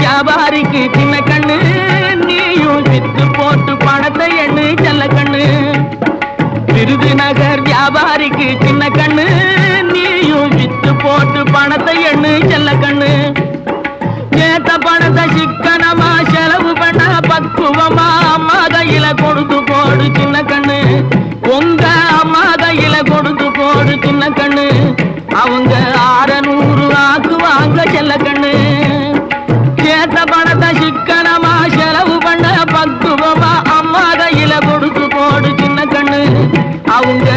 வியாபாரிக்கு சின்ன கண்ணு நீயும் வித்து போட்டு பணத்தை எண்ணு செல்ல கண்ணு. விருதுநகர் வியாபாரிக்கு சின்ன கண்ணு நீயும் வித்து போட்டு பணத்தை எண்ணு செல்ல கண்ணு. ஏத்த பணத்தை சிக்கனமா செலவு பண்ண பக்குவமா அம்மா கையில கொடுத்து போடு சின்ன கண்ணு. உங்க அம்மா கையில கொடுத்து போடு சின்ன கண்ணு. அவங்க பண்ண